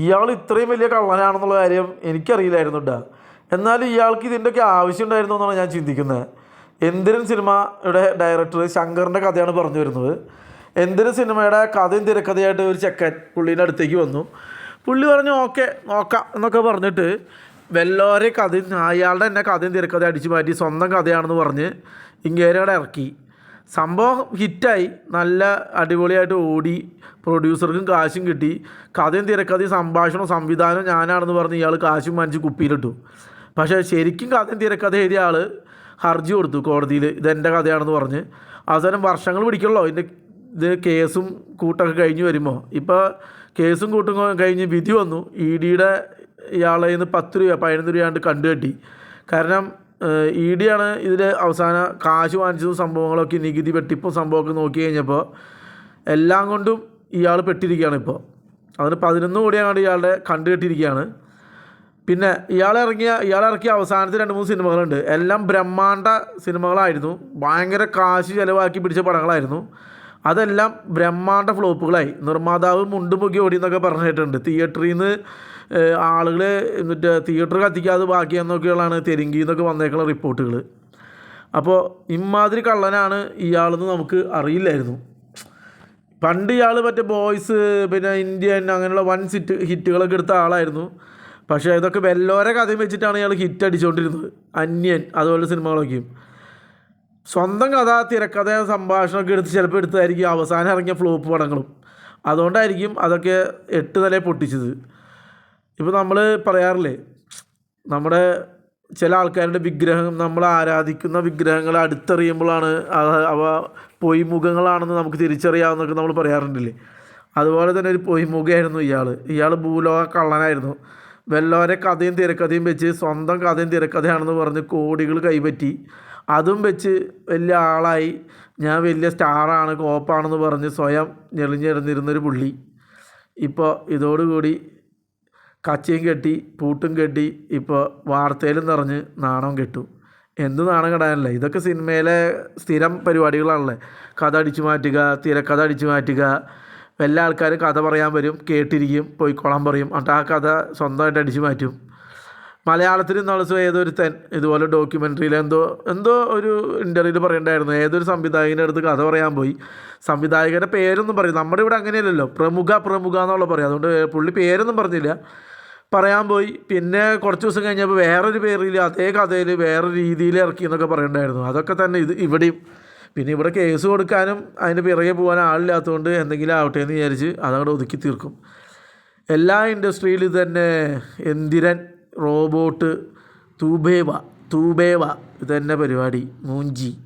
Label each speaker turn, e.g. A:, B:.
A: ഇയാൾ ഇത്രയും വലിയ കള്ളനാണെന്നുള്ള കാര്യം എനിക്കറിയില്ലായിരുന്നു കേട്ടോ എന്നാലും ഇയാൾക്ക് ഇതിന്റെയൊക്കെ ആവശ്യം ഉണ്ടായിരുന്നു എന്നാണ് ഞാൻ ചിന്തിക്കുന്നത്. എന്തിരൻ സിനിമയുടെ ഡയറക്ടർ ശങ്കറിന്റെ കഥയാണ് പറഞ്ഞു വരുന്നത്. എന്തിരൻ സിനിമയുടെ കഥയും തിരക്കഥയായിട്ട് ഒരു ചെക്കൻ പുള്ളീന്റെ അടുത്തേക്ക് വന്നു. പുള്ളി പറഞ്ഞു ഓക്കെ നോക്കാം എന്നൊക്കെ പറഞ്ഞിട്ട് വെല്ലോരെ കഥയും അയാളുടെ തന്നെ കഥയും തിരക്കഥ അടിച്ചു മാറ്റി സ്വന്തം കഥയാണെന്ന് പറഞ്ഞ് ഇങ്ങേരോടെ ഇറക്കി. സംഭവം ഹിറ്റായി. നല്ല അടിപൊളിയായിട്ട് ഓടി. പ്രൊഡ്യൂസർക്കും കാശും കിട്ടി. കഥയും തിരക്കഥയും സംഭാഷണവും സംവിധാനവും ഞാനാണെന്ന് പറഞ്ഞ് ഇയാൾ കാശും വാങ്ങിച്ച് കുപ്പിയിലിട്ടു. പക്ഷേ ശരിക്കും കഥയും തിരക്കഥ എഴുതിയ ആൾ ഹർജി കൊടുത്തു കോടതിയിൽ ഇതെന്റെ കഥയാണെന്ന് പറഞ്ഞ്. അവസാനം വർഷങ്ങൾ പിടിക്കുള്ളൂ? ഇതിന്റെ ഇത് കേസും കൂട്ടൊക്കെ കഴിഞ്ഞ് വരുമ്പോൾ ഇപ്പോൾ കേസും കൂട്ടും കഴിഞ്ഞ് വിധി വന്നു. ഇ ഡിയുടെ ഇയാളെ നിന്ന് പത്ത് രൂപ പതിനൊന്ന് രൂപയാണ്ട് കണ്ടുകെട്ടി കാരണം ഇ ഡി ആണ് ഇതിൽ അവസാന കാശ് വാങ്ങിച്ചതും സംഭവങ്ങളൊക്കെ നികുതി വെട്ടിപ്പും സംഭവമൊക്കെ നോക്കി കഴിഞ്ഞപ്പോൾ എല്ലാം കൊണ്ടും ഇയാൾ പെട്ടിരിക്കുകയാണ് ഇപ്പോൾ അതിന് പതിനൊന്ന് കോടിയാണ് ഇയാളുടെ കണ്ടുകെട്ടിരിക്കുകയാണ് പിന്നെ ഇയാൾ ഇറങ്ങിയ ഇയാൾ അവസാനത്തെ രണ്ട് മൂന്ന് സിനിമകളുണ്ട്. എല്ലാം ബ്രഹ്മാണ്ട സിനിമകളായിരുന്നു. ഭയങ്കര കാശ് ചിലവാക്കി പിടിച്ച പടങ്ങളായിരുന്നു. അതെല്ലാം ബ്രഹ്മാണ്ട ഫ്ലോപ്പുകളായി. നിർമ്മാതാവ് മുണ്ടുമുക്കി ഓടി എന്നൊക്കെ പറഞ്ഞിട്ടുണ്ട്. തിയേറ്ററിൽ നിന്ന് ആളുകൾ എന്നിട്ട് തിയേറ്റർ കത്തിക്കാതെ ബാക്കിയെന്നൊക്കെയുള്ളതാണ് തെരുങ്കി എന്നൊക്കെ വന്നേക്കുള്ള റിപ്പോർട്ടുകൾ അപ്പോൾ ഇമാതിരി കള്ളനാണ് ഇയാളെന്ന് നമുക്ക് അറിയില്ലായിരുന്നു. പണ്ട് ഇയാൾ മറ്റേ ബോയ്സ് പിന്നെ ഇന്ത്യൻ അങ്ങനെയുള്ള വൺ സിറ്റ് ഹിറ്റുകളൊക്കെ എടുത്ത ആളായിരുന്നു. പക്ഷേ ഇതൊക്കെ വെല്ലോരെ കഥയും വെച്ചിട്ടാണ് ഇയാൾ ഹിറ്റ് അടിച്ചുകൊണ്ടിരുന്നത് അന്യൻ അതുപോലെ സിനിമകളൊക്കെയും. സ്വന്തം കഥ തിരക്കഥ സംഭാഷണമൊക്കെ എടുത്ത് ചിലപ്പോൾ എടുത്തായിരിക്കും അവസാനം ഇറങ്ങിയ ഫ്ലോപ്പ് പടങ്ങളും. അതുകൊണ്ടായിരിക്കും അതൊക്കെ എട്ട് നില പൊട്ടിച്ചത്. ഇപ്പോൾ നമ്മൾ പറയാറില്ലേ നമ്മുടെ ചില ആൾക്കാരുടെ വിഗ്രഹം നമ്മൾ ആരാധിക്കുന്ന വിഗ്രഹങ്ങൾ അടുത്തറിയുമ്പോഴാണ് അവ പൊയ്മുഖങ്ങളാണെന്ന് നമുക്ക് തിരിച്ചറിയാവുന്നൊക്കെ നമ്മൾ പറയാറുണ്ടല്ലേ. അതുപോലെ തന്നെ ഒരു പൊയ് മുഖമായിരുന്നു ഇയാൾ ഇയാൾ ഭൂലോക കള്ളനായിരുന്നു. വെല്ലോരെ കഥയും തിരക്കഥയും വെച്ച് സ്വന്തം കഥയും തിരക്കഥയാണെന്ന് പറഞ്ഞ് കോടികൾ കൈപ്പറ്റി അതും വെച്ച് വലിയ ആളായി. ഞാൻ വലിയ സ്റ്റാറാണ് കോപ്പാണെന്ന് പറഞ്ഞ് സ്വയം ഞെളിഞ്ഞെറിഞ്ഞിരുന്നൊരു പുള്ളി. ഇപ്പോൾ ഇതോടുകൂടി കച്ചയും കെട്ടി പൂട്ടും കെട്ടി ഇപ്പോൾ വാർത്തയിലും നിറഞ്ഞ് നാണം കെട്ടു. എന്ത് നാണം കെടാനല്ല? ഇതൊക്കെ സിനിമയിലെ സ്ഥിരം പരിപാടികളാണല്ലേ? കഥ അടിച്ചു മാറ്റുക തിരക്കഥ അടിച്ചു മാറ്റുക. എല്ലാ ആൾക്കാരും കഥ പറയാൻ വരും കേട്ടിരിക്കും പോയി പോയിക്കോളാൻ പറയും. എന്നിട്ട് ആ കഥ സ്വന്തമായിട്ട് അടിച്ചു മാറ്റും. മലയാളത്തിൽ ഇന്നാളെ ഏതൊരുത്തൻ ഇതുപോലെ ഡോക്യുമെന്ററിയിൽ എന്തോ എന്തോ ഒരു ഇന്റർവ്യൂവിൽ പറയണ്ടായിരുന്നു. ഏതൊരു സംവിധായകന്റെ അടുത്ത് കഥ പറയാൻ പോയി. സംവിധായകന്റെ പേരൊന്നും പറയും നമ്മുടെ ഇവിടെ അങ്ങനെയല്ലല്ലോ. പ്രമുഖ പ്രമുഖ എന്നുള്ള പറയും. അതുകൊണ്ട് പുള്ളി പേരൊന്നും പറഞ്ഞില്ല. പറയാൻ പോയി. പിന്നെ കുറച്ച് ദിവസം കഴിഞ്ഞപ്പോൾ വേറൊരു പേരിൽ അതേ കഥയിൽ വേറെ രീതിയിൽ ഇറക്കി എന്നൊക്കെ പറയണ്ടായിരുന്നു. അതൊക്കെ തന്നെ ഇത് ഇവിടെയും. പിന്നെ ഇവിടെ കേസ് കൊടുക്കാനും അതിന്റെ പിറകെ പോകാൻ ആളില്ലാത്തതുകൊണ്ട് എന്തെങ്കിലും ആവട്ടെ എന്ന് വിചാരിച്ച് അതങ്ങോട്ട് ഒതുക്കി തീർക്കും. എല്ലാ ഇൻഡസ്ട്രിയിലും തന്നെ എന്തിരൻ റോബോട്ട് തൂബേവ തൂബേവ ഇതെന്നെ പരിപാടി. മൂഞ്ചി.